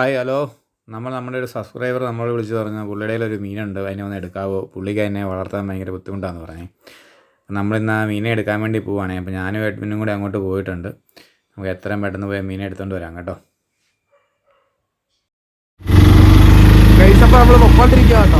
Hi hello. നമ്മൾ നമ്മുടെ ഒരു സബ്സ്ക്രൈബർ നമ്മളോട് വിളിച്ച് പറഞ്ഞു പുള്ളിയുടെ ഒരു മീനുണ്ട്. അതിനെ ഒന്ന് എടുക്കാവോ? പുള്ളിക്ക് അതിനെ വളർത്താൻ ഭയങ്കര ബുദ്ധിമുട്ടാണെന്ന് പറഞ്ഞേ. നമ്മളിന്ന് ആ മീനെ എടുക്കാൻ വേണ്ടി പോവുകയാണേ അപ്പോൾ ഞാനും എഡ്മിനും കൂടി അങ്ങോട്ട് പോയിട്ടുണ്ട്. നമുക്ക് എത്രയും പെട്ടെന്ന് പോയി മീനെ എടുത്തുകൊണ്ട് വരാം കേട്ടോ. അപ്പോൾ നമ്മൾ പൊക്കോണ്ടിരിക്കുക കേട്ടോ.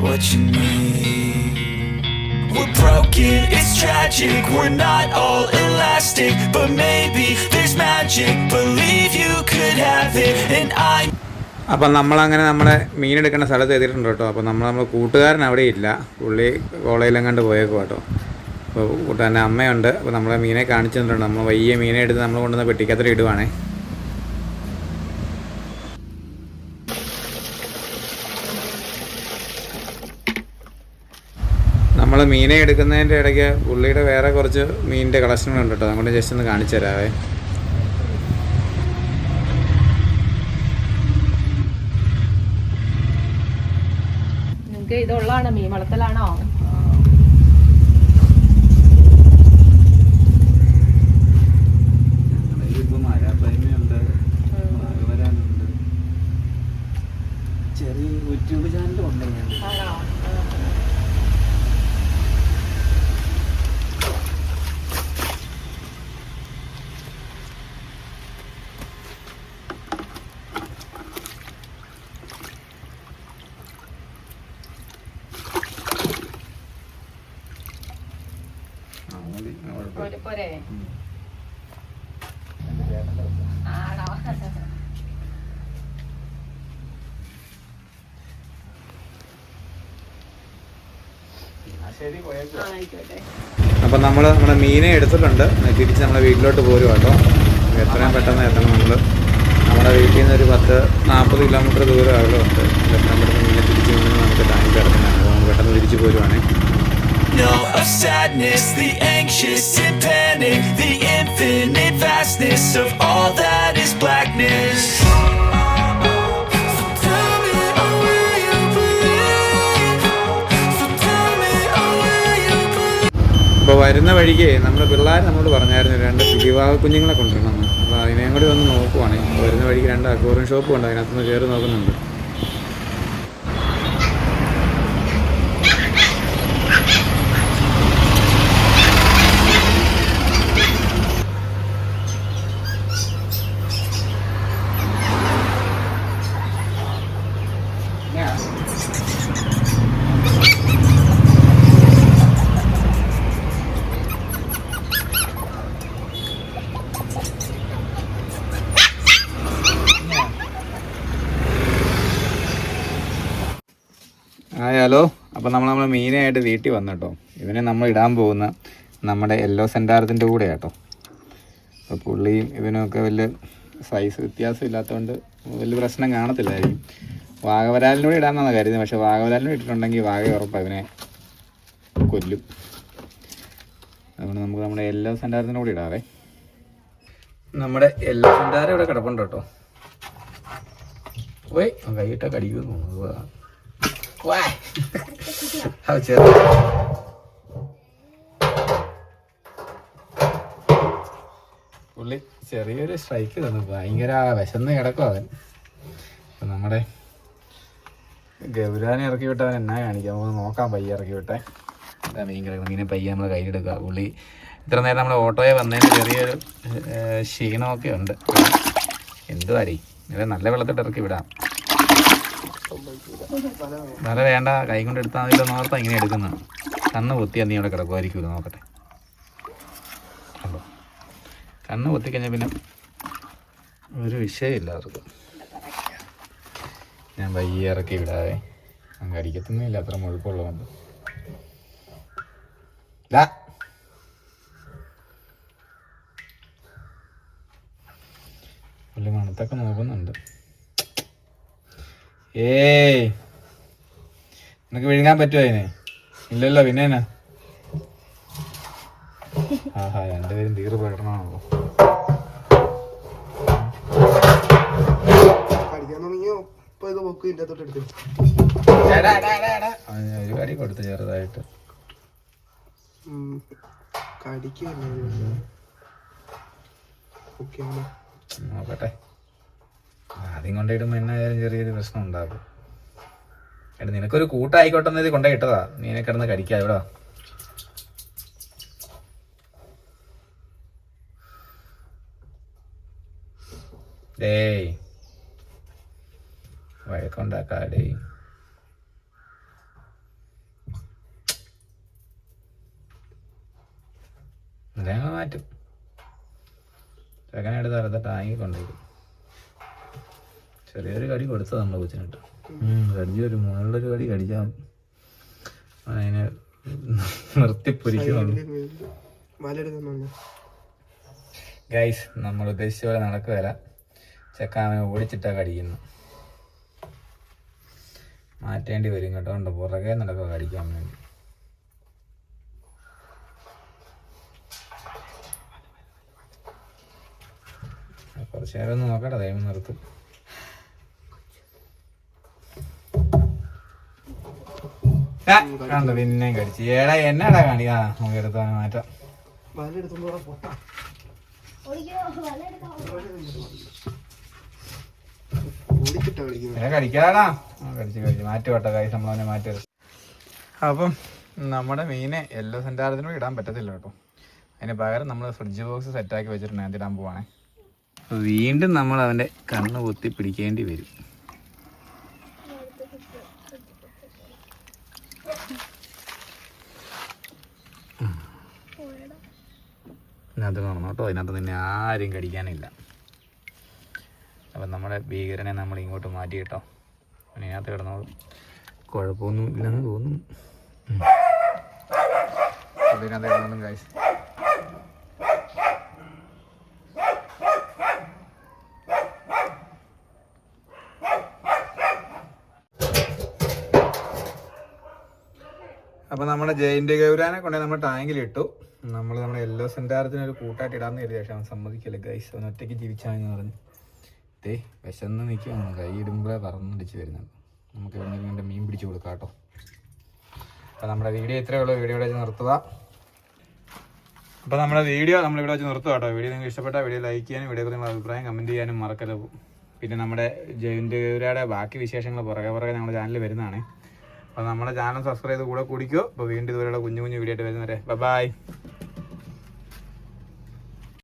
What you mean. We're broken, it's tragic. We're not all elastic, but maybe there's magic. Believe you could have it, and I അപ്പം നമ്മളങ്ങനെ നമ്മുടെ മീൻ എടുക്കേണ്ട സ്ഥലത്ത് എത്തിയിട്ടുണ്ട് കേട്ടോ അപ്പം നമ്മൾ നമ്മുടെ കൂട്ടുകാരൻ അവിടെ ഇല്ല പുള്ളി കോളേജിലും കണ്ട് പോയേക്കും കേട്ടോ അപ്പോൾ കൂട്ടുകാരന്റെ അമ്മയുണ്ട് അപ്പോൾ നമ്മളെ മീനെ കാണിച്ചിട്ടുണ്ട് നമ്മൾ വയ്യ മീനെ എടുത്ത് നമ്മൾ കൊണ്ടുവന്ന് പെട്ടിക്കത്തിൽ ഇടുവാണേ നമ്മൾ മീനെ എടുക്കുന്നതിന്റെ ഇടയ്ക്ക് പുള്ളിയുടെ വേറെ കുറച്ച് മീനിന്റെ കളക്ഷനുകളുണ്ട് കേട്ടോ അതുകൊണ്ട് ജസ്റ്റ് ഒന്ന് കാണിച്ചു തരാവേ. ഇതുള്ളതാണോ മീൻ വളർത്തലാണോ ചെറിയ യൂട്യൂബ് ചാനൽ ഉണ്ട് ആണോ പോരെ ആണോ? അപ്പം നമ്മൾ നമ്മുടെ മീനെ എടുത്തിട്ടുണ്ട്. തിരിച്ച് നമ്മുടെ വീട്ടിലോട്ട് പോരും കേട്ടോ. എത്രയും പെട്ടെന്ന് എത്തണം നമ്മൾ നമ്മുടെ വീട്ടിൽ നിന്ന് ഒരു പത്ത് നാൽപ്പത് കിലോമീറ്റർ ദൂരം അകലമുണ്ട് എത്രയും പെട്ടെന്ന് മീനെ തിരിച്ച് നമുക്ക് ടാങ്ക് കിടക്കണം നമ്മൾ പെട്ടെന്ന് തിരിച്ചു പോരുവാണേ. Know of sadness, the anxious and panic, the infinite vastness of all that is blackness. So tell me, oh, will you believe? Tell me, oh, will you believe? അപ്പോൾ വരുന്ന വഴിക്ക് നമ്മുടെ പിള്ളേർ നമ്മളോട് പറഞ്ഞായിരുന്നു രണ്ട് പിടിവാഹ കുഞ്ഞുങ്ങളെ കൊണ്ടുവരണം അപ്പോൾ അതിനെയും കൂടി ഒന്ന് നോക്കുവാണെങ്കിൽ വരുന്ന വഴിക്ക് രണ്ട് അക്വറിയം ഷോപ്പും ഉണ്ട് അതിനകത്തുനിന്ന് കയറി നോക്കുന്നുണ്ട് ഹായ് ഹലോ അപ്പോൾ നമ്മൾ നമ്മൾ മീനായിട്ട് വീട്ടിൽ വന്നു കേട്ടോ. ഇവനെ നമ്മൾ ഇടാൻ പോകുന്ന നമ്മുടെ യെല്ലോ സെന്റാരത്തിന്റെ കൂടെ കേട്ടോ അപ്പോൾ പുള്ളിയും ഇവനൊക്കെ വലിയ സൈസ് വ്യത്യാസം ഇല്ലാത്തതുകൊണ്ട് വലിയ പ്രശ്നം കാണത്തില്ലായിരിക്കും. വാഗവരാലിനൂടെ ഇടാമെന്നാണ് കരുതുന്നത് പക്ഷേ വാഗവരാലിനും ഇട്ടിട്ടുണ്ടെങ്കിൽ വാഗ ഉറപ്പാണ് ഇവനെ കൊല്ലും. അതുകൊണ്ട് നമുക്ക് നമ്മുടെ യെല്ലോ സെന്റാരത്തിന്റെ കൂടെ ഇടാവേ. നമ്മുടെ യെല്ലോ സെന്റാരം ഇവിടെ കിടപ്പുണ്ട് കേട്ടോ. ഓയ് കൈയിട്ടൊക്കെ അടിക്കുമെന്ന് How ചെറു പുള്ളി ചെറിയൊരു സ്ട്രൈക്ക് തന്നു. ഭയങ്കര വിശന്ന് കിടക്കും അവൻ. നമ്മുടെ ഗൗരാനെ ഇറക്കി വിട്ട് അവൻ എന്നാ കാണിക്കാം നമുക്ക് നോക്കാം പയ്യെ ഇറക്കി വിട്ടെ. എന്താ മീൻ കിടക്കുന്നത്? മീനെ പയ്യെ നമ്മൾ കയ്യിലെടുക്കുക. പുള്ളി ഇത്ര നേരം നമ്മുടെ ഓട്ടോയെ വന്നതിന് ചെറിയൊരു ക്ഷീണമൊക്കെ ഉണ്ട്. എന്തുവാടി? ഇവരെ നല്ല വെള്ളത്തിട്ട് ഇറക്കി വിടാം. വല വേണ്ട കൈ കൊണ്ട് എടുത്താൽ മതി. നോർത്താ ഇങ്ങനെ എടുക്കുന്ന. കണ്ണ് പൊത്തിയാൽ നീ അവിടെ കിടക്കുമായിരിക്കുമല്ലോ നോക്കട്ടെ. കണ്ണ് പൊത്തിക്കഴിഞ്ഞാൽ പിന്നെ ഒരു വിഷയമില്ല അവർക്ക്. ഞാൻ വയ്യ ഇറക്കി വിടാതെ അങ്ങ് അടിക്കത്തൊന്നുമില്ല അത്ര മുഴുപ്പുള്ളതുകൊണ്ട്. ദാ. പുള്ളി മണത്തൊക്കെ നോക്കുന്നുണ്ട്. ഏയ്. നിനക്ക് വിഴുങ്ങാൻ പറ്റുമോ അതിന്? ഇല്ലല്ലോ പിന്നെ എന്നാ? ആഹാ രണ്ടുപേരും തീർ എടുത്തു ഒരു കടി കൊടുത്തു ചെറുതായിട്ട്. കടിക്കല്ലേ നോക്കട്ടെ. ആദ്യം കൊണ്ടിടുമ്പോ എന്നായാലും ചെറിയൊരു പ്രശ്നം ഉണ്ടാകും. എടാ നിനക്കൊരു കൂട്ടായിക്കോട്ടെ എന്നത് കൊണ്ടേ ഇട്ടതാ. നീനെ കിടന്ന് കടിക്കാ ഇവിടെ. ഡേയ്. വഴക്കുണ്ടാക്കാടേ ഞങ്ങൾ മാറ്റും. ചെക്കനെടുത്ത് തരത്തെ ടാങ്കി കൊണ്ടുപോയി. ചെറിയൊരു കടി കൊടുത്തത് നമ്മളെ കൊച്ചിനിട്ട്. കടിച്ചു ഒരു മുകളിലൊരു കടി കടിക്കാൻ അതിനെ നിർത്തിപ്പൊരിക്കുന്നുള്ളൂ വലെടുക്കുന്നുണ്ട് ഗൈസ് നമ്മൾ ഉദ്ദേശിച്ച പോലെ നടക്കുകയല്ല. ചെക്കാമെ ഓടിച്ചിട്ടാ കടിക്കുന്നു. മാറ്റേണ്ടി വരും കേട്ടോ. ഉണ്ട് പുറകെ നടക്കുക കടിക്കാൻ വേണ്ടി. കുറച്ച് നേരം ഒന്ന് നോക്കട്ടെ ദൈവം നിർത്തും. കണ്ടോ പിന്നെയും കടിച്ചു. ഏടാ എന്നാടാ കാണിക്കാ നമുക്ക് എടുത്താൽ മാറ്റാം. കടിക്കാടാ. കടിച്ച് കടിച്ച്. മാറ്റി വട്ടെ കായ് നമ്മളവനെ മാറ്റി അപ്പം നമ്മുടെ മീനെ എല്ലോ സെന്റാറത്തിനോട് ഇടാൻ പറ്റത്തില്ല കേട്ടോ. അതിന് പകരം നമ്മൾ ഫ്രിഡ്ജ് ബോക്സ് സെറ്റാക്കി വെച്ചിട്ടുണ്ട്. ഇടാൻ പോവാണേ. വീണ്ടും നമ്മൾ അവന്റെ കണ്ണ് കുത്തി പിടിക്കേണ്ടി വരും. ഇതിനകത്ത് കാണണം കേട്ടോ. അതിനകത്ത് നിന്നെ ആരും കടിക്കാനില്ല. അപ്പം നമ്മുടെ ഭീകരനെ നമ്മൾ ഇങ്ങോട്ട് മാറ്റി കേട്ടോ. അതിനകത്ത് കിടന്നോളും കുഴപ്പമൊന്നും ഇല്ലെന്ന് തോന്നുന്നു. അതിനകത്ത് കിടന്നോളും കാശ് അപ്പോൾ നമ്മുടെ ജയിന്റെ ഗൗരാനെ കൊണ്ടുപോയി നമ്മൾ ടാങ്കിൽ ഇട്ടു നമ്മൾ നമ്മുടെ യെല്ലോ സെന്റാറത്തിന് ഒരു കൂട്ടായിട്ട് ഇടാന്ന് കരുതി പക്ഷെ അവൻ സമ്മതിക്കില്ല. ഗൈസ് അവൻ ഒറ്റയ്ക്ക് ജീവിച്ചാന്ന് പറഞ്ഞു. ദേ വിശന്ന് നിൽക്കുകയാണ് കൈ ഇടുമ്പോഴേ പറന്നടിച്ച് വരുന്നുണ്ട് നമുക്ക് എവിടെയെങ്കിലും മീൻ പിടിച്ച് കൊടുക്കാം കേട്ടോ. അപ്പോൾ നമ്മുടെ വീഡിയോ ഇത്രയേ ഉള്ളൂ. വീഡിയോ ഇവിടെ വെച്ച് നിർത്തുക. അപ്പോൾ നമ്മുടെ വീഡിയോ നമ്മൾ ഇവിടെ വെച്ച് നിർത്തുക കേട്ടോ. വീഡിയോ നിങ്ങൾക്ക് ഇഷ്ടപ്പെട്ട വീഡിയോ ലൈക്ക് ചെയ്യാനും വീഡിയോ നിങ്ങളുടെ അഭിപ്രായം കമന്റ് ചെയ്യാനും മറക്കരുത്. പിന്നെ നമ്മുടെ ജയന്തിയുടെ ബാക്കി വിശേഷങ്ങൾ പുറകെ പുറകെ നമ്മുടെ ചാനലിൽ വരുന്നതാണ്. അപ്പോൾ നമ്മുടെ ചാനൽ സബ്സ്ക്രൈബ് ചെയ്ത് കൂടെ കൂടിക്കോ. അപ്പോൾ വീണ്ടും ഇതുപോലെയുള്ള കുഞ്ഞു കുഞ്ഞു വീഡിയോ ആയിട്ട് വരുന്നവരെ. ബൈ